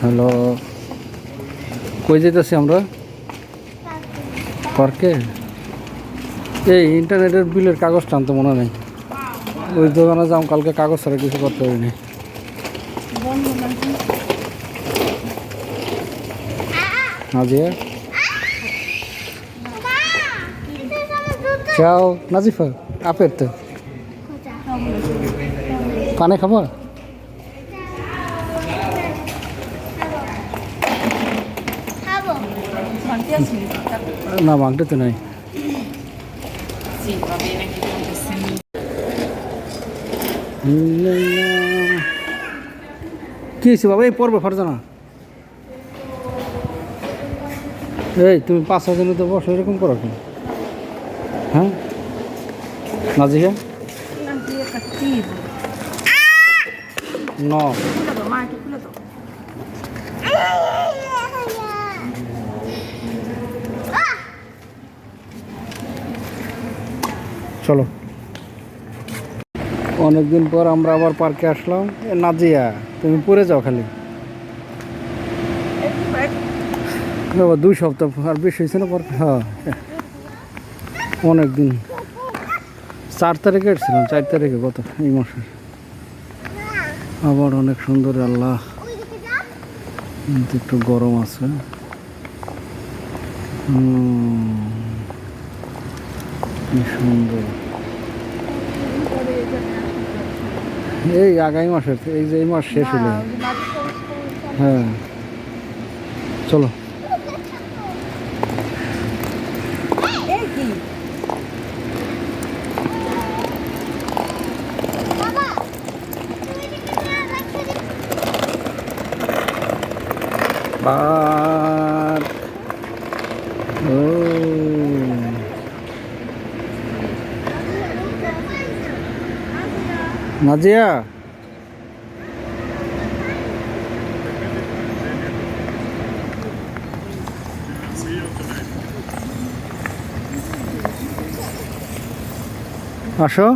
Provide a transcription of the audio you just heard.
Hello, কই যেতেছি আমরা? পার্কে? এই ইন্টারনেটের বিলের কাগজটা আনতে মনে নেই। ওই দোকানে যাম, কালকে কাগজ ছাড়া কিছু করতে পারিনি। নাজিফা, আপের তো। পানে খাবা? না বাংটা তো নাই. কি হয়েছে বাবা? এই পর্বে ফারজা না। এই, তুমি পাঁচ দিনে তো বসো, এরকম করো কেন? হ্যাঁ? cattivo. ন। চলো। অনেকদিন পর আমরা আবার পার্কে আসলাম। নাজিয়া তুমি পরে যাও খালি। দুই সপ্তাহ আর বেশি হয়েছে না পার্কে হ্যাঁ। অনেক দিন চার তারিখে এসেছিলাম চার তারিখে কত এই মাসের। আবার অনেক সুন্দর আল্লাহ। একটু গরম আছে। হুম, কি সুন্দর। এই আগামী মাসের এই যে এই মাস শেষ হলে। হ্যাঁ। চলো। Ehi! বাবা তুমি এদিকে না রাখছো যে পার ও নাজিয়া আসো